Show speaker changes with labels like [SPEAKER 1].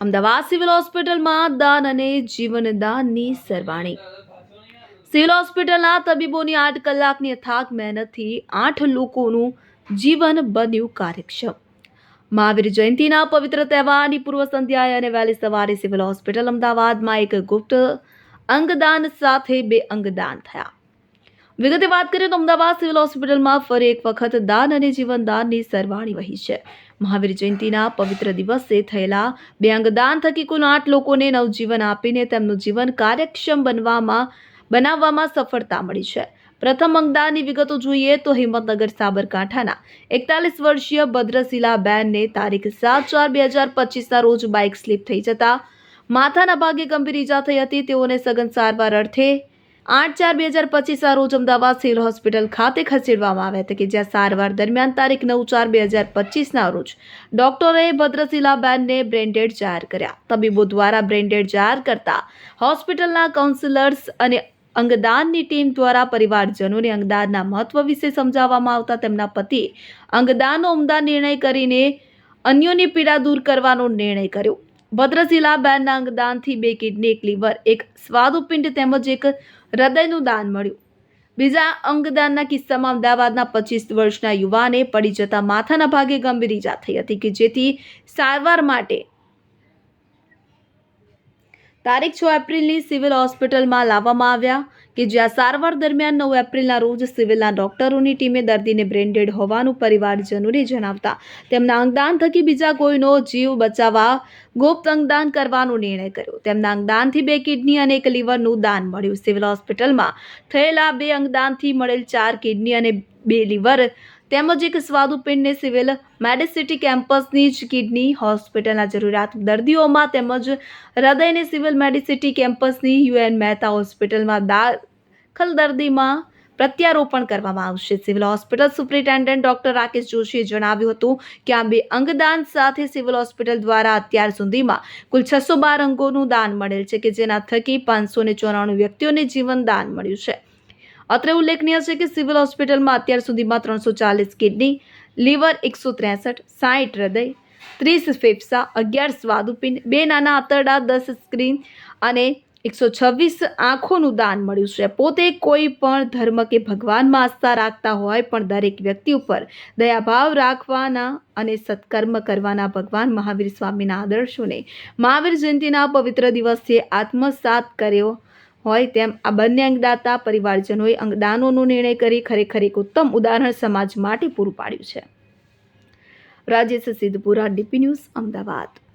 [SPEAKER 1] Ahmedabad civil હોસ્પિટલમાં દાન અને જીવનદાનની સરવાણી. સિવિલ હોસ્પિટલના તબીબોની આઠ કલાકની અથાગ મહેનતથી આઠ લોકોનું જીવન બન્યું કાર્યક્ષમ. મહાવીર જયંતિના પવિત્ર તહેવારની પૂર્વ સંધ્યાએ અને વહેલી સવારે સિવિલ હોસ્પિટલ અમદાવાદમાં એક ગુપ્ત અંગદાન સાથે બે અંગદાન થયા. વિગતે વાત કરીએ તો અમદાવાદ સિવિલ હોસ્પિટલમાં ફરી એક વખત દાન અને જીવનદાનની સરવાણી વહી છે. મહાવીર જયંતિના પવિત્ર દિવસે થયેલા બે અંગદાન થકી કુલ આઠ લોકોને નવજીવન આપીને તેમનું જીવન કાર્યક્ષમ બનવામાં, બનાવવામાં સફળતા મળી છે. પ્રથમ અંગદાનની વિગતો જોઈએ તો હિંમતનગર સાબરકાંઠાના એકતાલીસ વર્ષીય ભદ્રશીલાબેનને તારીખ સાત ચાર બે હજાર પચીસના રોજ બાઇક સ્લીપ થઈ જતા માથાના ભાગે ગંભીર ઈજા થઈ હતી. તેઓને સઘન સારવાર અર્થે આઠ ચાર બે હજાર પચીસના રોજ અમદાવાદ સિવિલ હોસ્પિટલ ખાતે ખસેડવામાં આવ્યા હતા કે જ્યાં સારવાર દરમિયાન તારીખ નવ ચાર બે હજાર પચીસના રોજ ડોક્ટરોએ ભદ્રશીલાબેનને બ્રેન્ડેડ જાહેર કર્યા. તબીબો દ્વારા બ્રેન્ડેડ જાહેર કરતા હોસ્પિટલના કાઉન્સિલર્સ અને અંગદાનની ટીમ દ્વારા પરિવારજનોને અંગદાનના મહત્વ વિશે સમજાવવામાં આવતા તેમના પતિએ અંગદાનનો ઉમદા નિર્ણય કરીને અન્યોની પીડા દૂર કરવાનો નિર્ણય કર્યો. ભદ્રશીલાબેનના અંગદાનથી બે કિડની, એક લીવર, એક સ્વાદુપિંડ તેમજ એક હૃદયનું દાન મળ્યું. બીજા અંગદાનના કિસ્સામાં અમદાવાદના પચીસ વર્ષના યુવાને પડી જતા માથાના ભાગે ગંભીર ઈજા થઈ હતી કે જેથી સારવાર માટે તારીખ છ એપ્રિલની સિવિલ હોસ્પિટલમાં લાવવામાં આવ્યા કે જ્યાં સારવાર દરમિયાન નવ એપ્રિલના રોજ સિવિલના ડોક્ટરોની ટીમે દર્દીને બ્રેન્ડેડ હોવાનું પરિવારજનોને જણાવતા. તેમના અંગદાન થકી બીજા કોઈનો જીવ બચાવવા ગુપ્ત અંગદાન કરવાનો નિર્ણય કર્યો. તેમના અંગદાનથી બે કિડની અને એક લીવરનું દાન મળ્યું. સિવિલ હોસ્પિટલમાં થયેલા બે અંગદાનથી મળેલ ચાર કિડની અને બે લીવર તેમજ એક સ્વાદુપિંડને સિવિલ મેડિસિટી કેમ્પસની જ કિડની હોસ્પિટલના જરૂરિયાત દર્દીઓમાં તેમજ હૃદયને સિવિલ મેડિસિટી કેમ્પસની યુએન મહેતા હોસ્પિટલમાં દાખલ દર્દીમાં પ્રત્યારોપણ કરવામાં આવશે. Civil hospital superintendent doctor Rakesh જોશીએ જણાવ્યું હતું કે આ બે અંગદાન સાથે સિવિલ હોસ્પિટલ દ્વારા અત્યાર સુધીમાં કુલ છસો બાર અંગોનું દાન મળેલ છે કે જેના થકી પાંચસો ચોરાણું વ્યક્તિઓને જીવન દાન મળ્યું છે. અત્રે ઉલ્લેખનીય છે કે સિવિલ હોસ્પિટલમાં અત્યાર સુધીમાં ત્રણસો ચાલીસ કિડની, લીવર એકસો ત્રેસઠ, સાઠ હૃદય, ત્રીસ ફેફસા, અગિયાર સ્વાદુપિંડ, બે નાના આંતરડા, દસ સ્ક્રીન અને એકસો છવ્વીસ આંખોનું દાન મળ્યું છે. પોતે કોઈ પણ ધર્મ કે ભગવાનમાં આસ્થા રાખતા હોય પણ દરેક વ્યક્તિ ઉપર દયાભાવ રાખવાના અને સત્કર્મ કરવાના ભગવાન મહાવીર સ્વામીના આદર્શોને મહાવીર જયંતિના પવિત્ર દિવસે આત્મસાત કર્યો હોય તેમ આ બંને અંગદાતા પરિવારજનોએ અંગદાનોનો નિર્ણય કરી ખરેખર એક ઉત્તમ ઉદાહરણ સમાજ માટે પૂરું પાડ્યું છે. Rajesh Siddhpura, DP news, Ahmedabad.